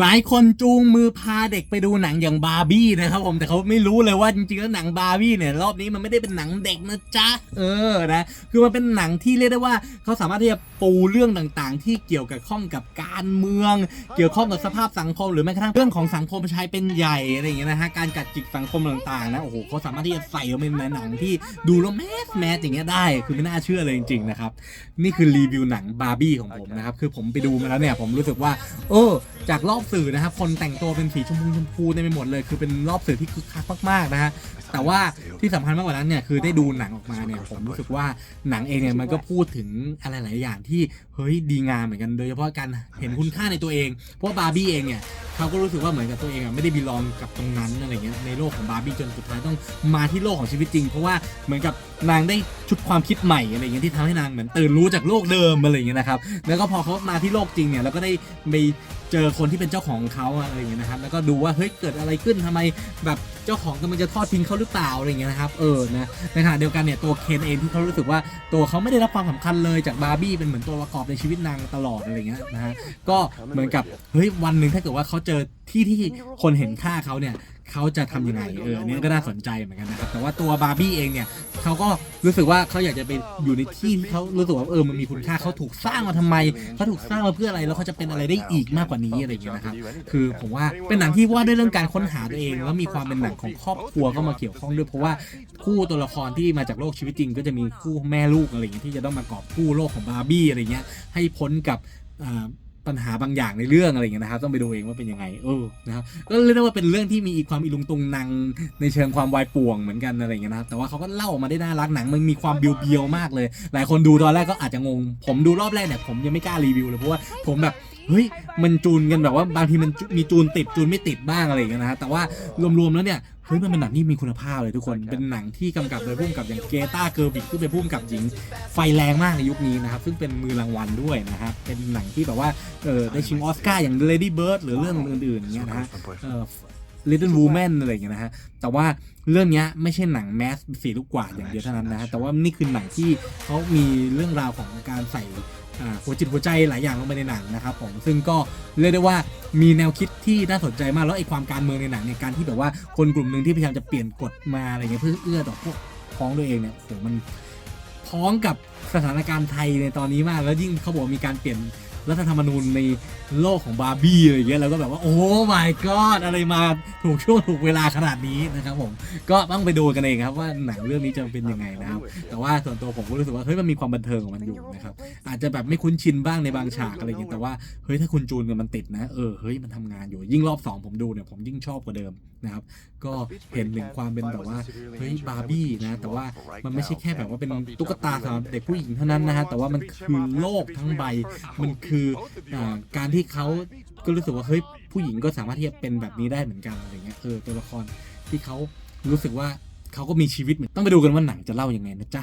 หลายคนจูงมือพาเด็กไปดูหนังอย่างบาร์บี้นะครับผมแต่เขาไม่รู้เลยว่าจริงๆแล้วหนังบาร์บี้เนี่ยรอบนี้มันไม่ได้เป็นหนังเด็กนะจ๊ะเออนะคือมันเป็นหนังที่เรียกได้ว่าเขาสามารถที่จะปูเรื่องต่างๆ ที่เกี่ยวกับข้องกับการเมือง เกี่ยวข้องกับสภาพสังคม หรือแม้กระทั่งเรื่องของสังคมชายเป็นใหญ่อะไรอย่างเงี้ยนะฮะการกัดจิกสังคมต่างๆนะโอ้โหเขาสามารถที่จะใส่ลงไปในหนังที่ดูแล้วแมสแมสอย่างเงี้ยได้คือไม่น่าเชื่อเลยจริงๆนะครับนี่คือรีวิวหนังบาร์บี้ของผมนะครับคือผมไปดูมาแล้วเนี่ยผมรู้สึกว่าเออจากรอบสื่อนะครับ คนแต่งตัวเป็นสีชมพูชมพูเต็มไปหมดเลย คือเป็นรอบสื่อที่คึกคักมากๆนะฮะ แต่ว่าที่สำคัญมากกว่านั้นเนี่ยคือได้ดูหนังออกมาเนี่ยผมรู้สึกว่าหนังเองเนี่ยมันก็พูดถึงอะไรหลายอย่างที่เฮ้ยดีงามเหมือนกัน โดยเฉพาะการเห็นคุณค่าในตัวเอง เพราะว่าบาร์บี้เองเนี่ยเขาก็รู้สึกว่าเหมือนกับตัวเองอะไม่ได้บีลองกับตรงนั้นอะไรเงี้ยในโลกของบาร์บี้จนสุดท้ายต้องมาที่โลกของชีวิตจริง เพราะว่าเหมือนกับนางได้ชุดความคิดใหม่อะไรเงี้ยที่ทำให้นางเหมือนตื่นรู้จากโลกเดิมอะไรเงี้ยนะครับแล้วก็พอเขามาที่โลกจริงเนี่ยเราก็ได้ไป เจอคนที่เป็นเจ้าของเขาอะไรอย่างเงี้ยนะครับแล้วก็ดูว่าเฮ้ยเกิดอะไรขึ้นทำไมแบบเจ้าของกำลังจะทอดทิ้งเขาหรือเปล่าอะไรอย่างเงี้ยนะครับเออนะในขณะเดียวกันเนี่ยตัวเคนเองที่เขารู้สึกว่าตัวเขาไม่ได้รับความสำคัญเลยจากบาร์บี้เป็นเหมือนตัวประกอบในชีวิตนางตลอดอะไรอย่างเงี้ยนะฮะก็เหมือนกับเฮ้ยวันหนึ่งถ้าเกิดว่าเขาเจอที่ที่คนเห็นค่าเขาเนี่ย เขาจะทำยังไงเอออันนี้ก็น่าสนใจเหมือนกันนะครับแต่ว่าตัวบาร์บี้เองเนี่ยเขาก็รู้สึกว่าเขาอยากจะไปอยู่ในที่ที่เขารู้สึกว่าเออมันมีคุณค่าเขาถูกสร้างมาทำไมเขาถูกสร้างมาเพื่ออะไรแล้วเขาจะเป็นอะไรได้อีกมากกว่านี้อะไรอย่างเงี้ยนะครับคือผมว่าเป็นหนังที่ว่าด้วยเรื่องการค้นหาตัวเอง แล้วมีความเป็นหนังของครอบครัวเข้ามาเกี่ยวข้องด้วยเพราะว่าคู่ตัวละครที่มาจากโลกชีวิตจริง ก็จะมีคู่แม่ลูกอะไรอย่างเงี้ยที่จะต้องมากอบกู้โลกของบาร์บี้อะไรเงี้ยให้พ้นกับอ่า ปัญหาบางอย่างในเรื่องอะไรอย่างเงี้ยนะครับ ต้องไปดูเองว่าเป็นยังไงเออนะครับก็เรียกได้ว่าเป็นเรื่องที่มีความอีลุงตุงนางในเชิงความวายป่วงเหมือนกันอะไรอย่างเงี้ยนะครับแต่ว่าเขาก็เล่าออกมาได้น่ารักหนังมันมีความเบียวๆมากเลย หลายคนดูตอนแรกก็อาจจะงง ผมดูรอบแรกเนี่ยผมยังไม่กล้ารีวิวเลยเพราะว่าผมแบบเฮ้ยมันจูนกันแบบว่าบางทีมันมีจูนติดจูนไม่ติดบ้างอะไรอย่างเงี้ยนะฮะแต่ว่ารวมๆแล้วเนี่ย เฮ้ยมันเป็นหนังที่มีคุณภาพเลยทุกคน เป็นหนังที่กำกับโดยผู้กำกับอย่างเกตาเกอร์บิกซึ่งเป็นผู้กำกับหญิงไฟแรงมากในยุคนี้นะครับ ซึ่งเป็นมือรางวัลด้วยนะครับ เป็นหนังที่แบบว่าเออได้ชิงออสการ์อย่าง Lady Bird หรือเรื่องอื่นๆอย่างเงี้ยนะฮะเอ่อ Little Woman อะไรอย่างเงี้ยนะฮะ แต่ว่าเรื่องเนี้ยไม่ใช่หนังแมสสีลูกกวาดอย่างเดียวเท่านั้นนะฮะแต่ว่านี่คือหนังที่เขามีเรื่องราวของการใส่อ่า หัวจิตหัวใจหลายอย่างลงไปในหนังนะครับผมซึ่งก็เรียกได้ว่ามีแนวคิดที่น่าสนใจมากแล้วไอ้ความการเมืองในหนังเนี่ยการที่แบบว่าคนกลุ่มหนึ่งที่พยายามจะเปลี่ยนกฎมาอะไรเงี้ยเพื่อเอื้อต่อพวกพ้องตัวเองเนี่ยโหมันพ้องกับสถานการณ์ไทยในตอนนี้มาก แล้วยิ่งเขาบอกมีการเปลี่ยน รัฐธรรมนูญในโลกของบาร์บี้อะไรอย่างเงี้ยเราก็แบบว่าโอ้ my god อะไรมาถูกช่วงถูกเวลาขนาดนี้นะครับผมก็ต้องไปดูกันเองครับว่าหนังเรื่องนี้จะเป็นยังไงนะครับแต่ว่าส่วนตัวผมก็รู้สึกว่าเฮ้ยมันมีความบันเทิงของมันอยู่นะครับอาจจะแบบไม่คุ้นชินบ้างในบางฉากอะไรอย่างเงี้ยแต่ว่าเฮ้ยถ้าคุณจูนกันมันติดนะเออเฮ้ยมันทำงานอยู่ยิ่งรอบสองผมดูเนี่ยผมยิ่งชอบกว่าเดิมนะครับก็เห็นถึงความเป็นแบบว่าเฮ้ยบาร์บี้นะแต่ว่ามันไม่ใช่แค่แบบว่าเป็นตุ๊กตาสำหรับเด็กผู้หญิงเท่านั้นนะฮะแต่ว่ามันคือโลกทั้งใบมันคืออาการที่เขาก็รู้สึกว่าเฮ้ยผู้หญิงก็สามารถที่จะเป็นแบบนี้ได้เหมือนกันอะไรเงี้ยเออตัวละครที่เขารู้สึกว่าเขาก็มีชีวิตเหมือนต้องไปดูกันว่าหนังจะเล่ายังไงนะจ๊ะ